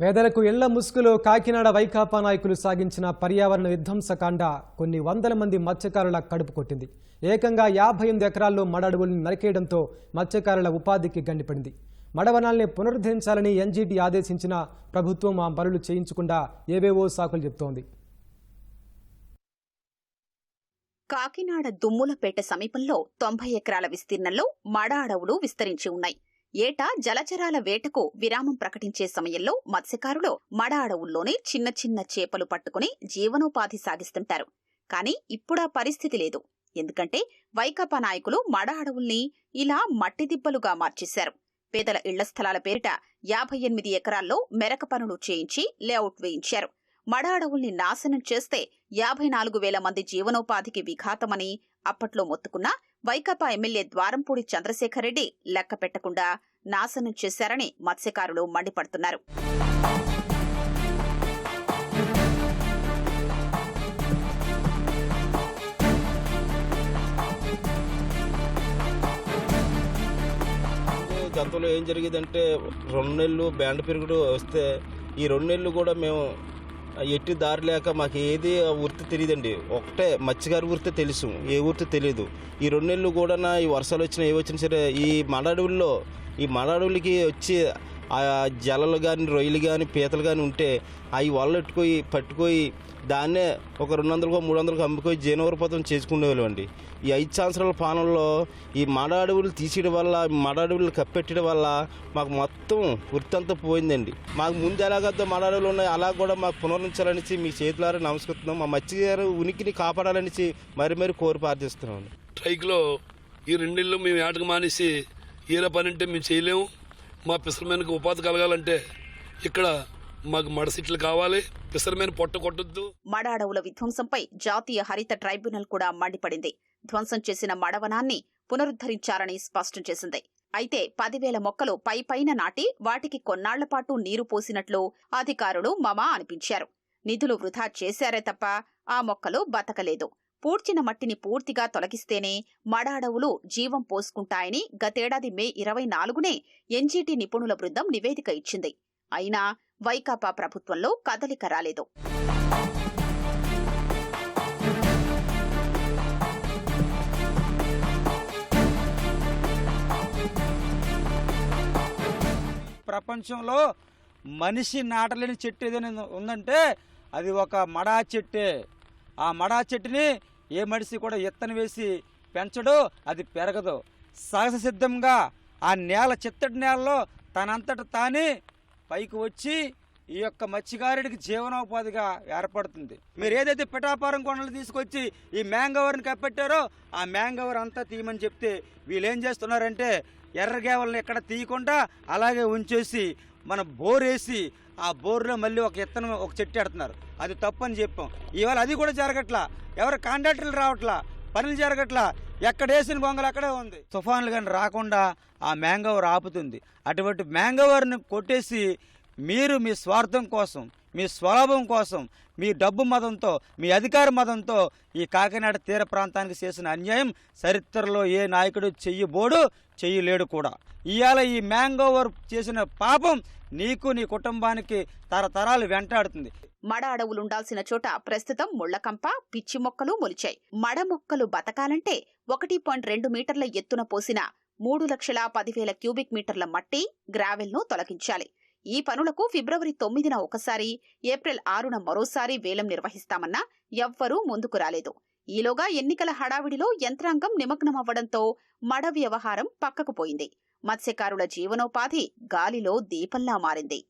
పేదలకు ఇళ్ళ ముసుగులో కాకినాడ వైకాపా నాయకులు సాగించిన పర్యావరణ విధ్వంసకాండ కొన్ని వందల మంది మత్స్యకారుల కడుపు కొట్టింది. ఏకంగా యాభై ఎనిమిది ఎకరాల్లో మడ అడవుల్ని నరికేయడంతో మత్స్యకారుల ఉపాధికి గండిపడింది. మడవనాల్ని పునరుద్ధరించాలని ఎన్జీటీ ఆదేశించిన ప్రభుత్వం ఆ పనులు చేయించకుండా ఏవేవో సాకులు చెబుతోంది కాకినాడ దుమ్ములపేట సమీపంలో తొంభై ఎకరాల విస్తీర్ణంలో మడ అడవులు విస్తరించి ఉన్నాయి. ఏటా జలచరాల వేటకు విరామం ప్రకటించే సమయంలో మత్స్యకారులు మడ అడవుల్లోనే చిన్న చిన్న చేపలు పట్టుకుని జీవనోపాధి సాగిస్తుంటారు. కానీ ఇప్పుడా పరిస్థితి లేదు. ఎందుకంటే వైకాపా నాయకులు మడ అడవుల్ని ఇలా మట్టి దిబ్బలుగా మార్చేశారు. పేదల ఇళ్ళ స్థలాల పేరిట యాభై ఎనిమిది ఎకరాల్లో మెరక పనులు చేయించి లేఅవుట్ వేయించారు. మడ అడవుల్ని నాశనం చేస్తే యాభై నాలుగు వేల మంది జీవనోపాధికి విఘాతమని అప్పట్లో మొత్తుకున్నా వైకాపా ఎమ్మెల్యే ద్వారంపూడి చంద్రశేఖర్ రెడ్డి లెక్క పెట్టకుండా నాశనం చేశారని మత్స్యకారులు మండిపడుతున్నారు. గతంలో ఏం జరిగేదంటే రెండు నెలలు బ్యాండ్ పెరుగుడు వస్తే ఈ రెండు నెలలు కూడా మేము ఎట్టి దారి లేక మాకు ఏది ఆ వృత్తి తెలియదండి. ఒకటే మత్స్యగారి వృత్తి తెలుసు. ఏ వృత్తి తెలియదు. ఈ రెండు నెలలు కూడా ఈ వర్షాలు వచ్చినా ఏ వచ్చినా సరే ఈ మడాడుల్లో ఈ మడాడులకి వచ్చి ఆ జలలు కానీ రొయ్యలు కానీ పీతలు కానీ ఉంటే అవి వల్లెట్టుకొని పట్టుకొని దాన్నే ఒక రెండు వందలకో మూడు వందలకు అమ్ముకొని జీవనోపాతం చేసుకునేవాళ్ళం అండి. ఈ ఐదు సంవత్సరాల పాలనలో ఈ మడ అడవులు తీసేయడం వల్ల మడ అడవులు కప్పెట్టడం వల్ల మాకు మొత్తం వృత్తి అంతా పోయిందండి. మాకు ముందు ఎలాగైతే మడ అడవులు ఉన్నాయి అలా కూడా మాకు పునరుంచాలనేసి మీ చేతులారా నమస్కరిస్తున్నాం. మా మత్స్యగారు ఉనికిని కాపాడాలనేసి మరి మరి కోరి ప్రార్థిస్తున్నాం స్ట్రైక్లో ఈ రెండిళ్ళు మేము ఏటకు మానేసి ఈర పని అంటే మేము చేయలేము. మా పిసర్మెన్కి ఉపాధి కలగాలంటే ఇక్కడ మాకు మడసిట్లు కావాలి. పిసర్మెన్ పొట్ట కొట్టద్దు. మడ అడవుల విధ్వంసంపై జాతీయ హరిత ట్రైబ్యునల్ కూడా మండిపడింది. ధ్వంసం చేసిన మడవనాన్ని పునరుద్ధరించారని స్పష్టం చేసింది. అయితే పదివేల మొక్కలు పై పైన నాటి వాటికి కొన్నాళ్ళ పాటు నీరు పోసినట్లు అధికారులు మమా అనిపించారు. నిధులు వృధా చేశారే తప్ప ఆ మొక్కలు బతకలేదు. పూడ్చిన మట్టిని పూర్తిగా తొలగిస్తేనే మడ అడవులు జీవం పోసుకుంటాయని గతేడాది మే ఇరవై నాలుగునే ఎన్జీటీ నిపుణుల బృందం నివేదిక ఇచ్చింది. అయినా వైకాపా ప్రభుత్వంలో కదలిక రాలేదు. ప్రపంచంలో మనిషి నాటలేని చెట్టు ఏదైనా ఉందంటే అది ఒక మడా చెట్టే. ఆ మడా చెట్టుని ఏ మనిషి కూడా ఎత్తన వేసి పెంచడు అది పెరగదు. సహజ సిద్ధంగా ఆ నేల చిత్తటి నేలలో తనంతట తానే పైకి వచ్చి ఈ యొక్క మత్స్యకారుడికి జీవనోపాధిగా ఏర్పడుతుంది. మీరు ఏదైతే పిఠాపురం కొండలు తీసుకొచ్చి ఈ మ్యాంగోవర్ని కప్పెట్టారో ఆ మ్యాంగోవర్ అంతా తీయమని చెప్తే వీళ్ళు ఏం చేస్తున్నారంటే ఎర్రగేవల్ని ఎక్కడ తీయకుండా అలాగే ఉంచేసి మన బోర్ వేసి ఆ బోర్లో మళ్ళీ ఒక ఎత్తనం ఒక చెట్టు ఎడుతున్నారు అది తప్పని చెప్పాం. ఇవాళ అది కూడా జరగట్లా. ఎవరు కాంట్రాక్టర్లు రావట్లా. పనులు జరగట్లా. ఎక్కడ వేసిన గొంగలు అక్కడే ఉంది. తుఫాన్లు కానీ రాకుండా ఆ మ్యాంగోవర్ ఆపుతుంది. అటువంటి మ్యాంగోవర్ని కొట్టేసి మీరు మీ స్వార్థం కోసం మీ స్వలాభం కోసం మీ డబ్బు మతంతో మీ అధికార మతంతో ఈ కాకినాడ తీర ప్రాంతానికి చేసిన అన్యాయం చరిత్రలో ఏ నాయకుడు చెయ్యబోడు చెయ్యలేడు కూడా. ఇవాళ ఈ మ్యాంగోవర్ చేసిన పాపం నీకు నీ కుటుంబానికి తరతరాలు వెంటాడుతుంది. మడ అడవులు ఉండాల్సిన చోట ప్రస్తుతం ముళ్ళకంప పిచ్చి మొక్కలు మొలిచాయి. మడ మొక్కలు బతకాలంటే ఒకటి పాయింట్ రెండు మీటర్ల ఎత్తున పోసిన మూడు లక్షల పదివేల క్యూబిక్ మీటర్ల మట్టి గ్రావెల్ను తొలగించాలి. ఈ పనులకు ఫిబ్రవరి తొమ్మిదిన ఒకసారి ఏప్రిల్ ఆరున మరోసారి వేలం నిర్వహిస్తామన్నా ఎవ్వరూ ముందుకు రాలేదు. ఈలోగా ఎన్నికల హడావిడిలో యంత్రాంగం నిమగ్నమవ్వడంతో మడ వ్యవహారం పక్కకు పోయింది. మత్స్యకారుల జీవనోపాధి గాలిలో దీపంలా మారింది.